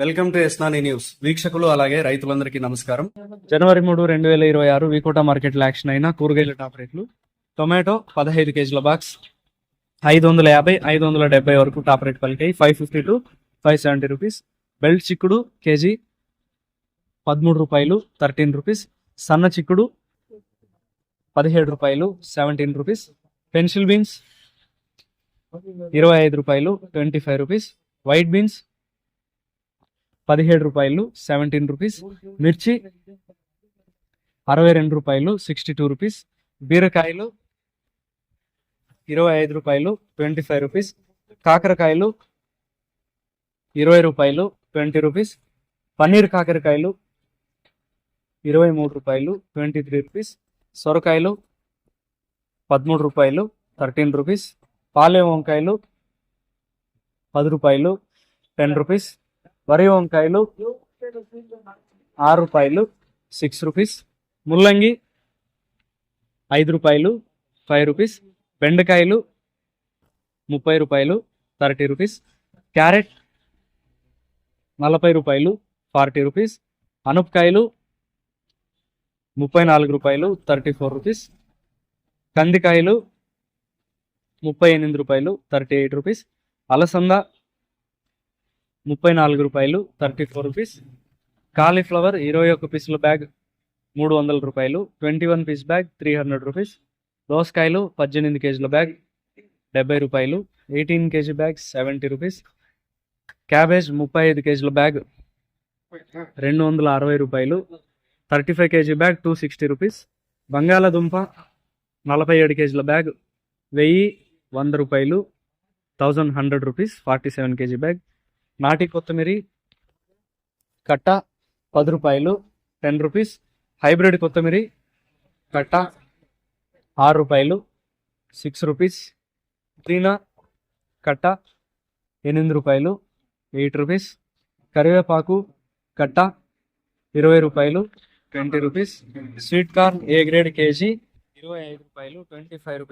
Welcome to ఎస్నాని news. వీక్షకులు అలాగే రైతులందరికీ నమస్కారం. జనవరి మూడు రెండు వేల ఇరవై ఆరు వీకోటా మార్కెట్లో యాక్షన్ అయిన కూరగాయల టాప్ రేట్లు. టొమాటో పదహైదు కేజీల బాక్స్ ఐదు వందల యాభై ఐదు వందల డెబ్బై వరకు top rate పలికాయి. Five fifty to five seventy rupees. Belt చిక్కుడు కేజీ పదమూడు రూపాయలు థర్టీన్ రూపీస్. సన్న చిక్కుడు పదిహేడు రూపాయలు సెవెంటీన్ రూపీస్. పెన్సిల్ బీన్స్ ఇరవై ఐదు రూపాయలు twenty five rupees. White beans పదిహేడు రూపాయలు సెవెంటీన్ రూపీస్ మిర్చి అరవై రెండు రూపాయలు సిక్స్టీ టూ రూపీస్ బీరకాయలు ఇరవై ఐదు రూపాయలు ట్వంటీ ఫైవ్ రూపీస్ కాకరకాయలు ఇరవై రూపాయలు ట్వంటీ రూపీస్ పన్నీర్ కాకరకాయలు ఇరవై మూడు రూపాయలు ట్వంటీ త్రీ రూపీస్ సొరకాయలు పదమూడు రూపాయలు థర్టీన్ రూపీస్ పాలే వంకాయలు పది రూపాయలు టెన్ రూపీస్ వరి వంకాయలు ఆరు రూపాయలు సిక్స్ రూపీస్ ముల్లంగి ఐదు రూపాయలు ఫైవ్ రూపీస్ బెండకాయలు ముప్పై రూపాయలు థర్టీ రూపీస్ క్యారెట్ నలభై రూపాయలు ఫార్టీ రూపీస్ అనుపకాయలు ముప్పై నాలుగు రూపాయలు థర్టీ ఫోర్ రూపీస్ కందికాయలు ముప్పై ఎనిమిది రూపాయలు థర్టీ ఎయిట్ రూపీస్ అలసంద ముప్పై నాలుగు రూపాయలు థర్టీ ఫోర్ రూపీస్ కాలీఫ్లవర్ ఇరవై ఒక్క పీసుల బ్యాగ్ మూడు వందల రూపాయలు. Twenty one piece bag three hundred rupees దోసకాయలు పద్దెనిమిది కేజీల బ్యాగ్ డెబ్బై రూపాయలు. Eighteen KG bag seventy rupees cabbage ముప్పై ఐదు కేజీల బ్యాగ్ రెండు వందల అరవై రూపాయలు. Thirty five KG bag two sixty rupees బంగాళాదుంప నలభై ఏడు కేజీల బ్యాగ్ వెయ్యి వంద రూపాయలు. Thousand hundred rupees forty seven KG bag. నాటి కొత్తిమీరి కట్ట పది రూపాయలు టెన్ రూపీస్. హైబ్రిడ్ కొత్తిమీరి కట్ట ఆరు రూపాయలు సిక్స్ రూపీస్. పుదీనా కట్ట ఎనిమిది రూపాయలు ఎయిట్ రూపీస్. కరివేపాకు కట్ట ఇరవై రూపాయలు twenty rupees. Sweet corn A grade KG? ఇరవై ఐదు రూపాయలు ట్వంటీ ఫైవ్ రూపీస్.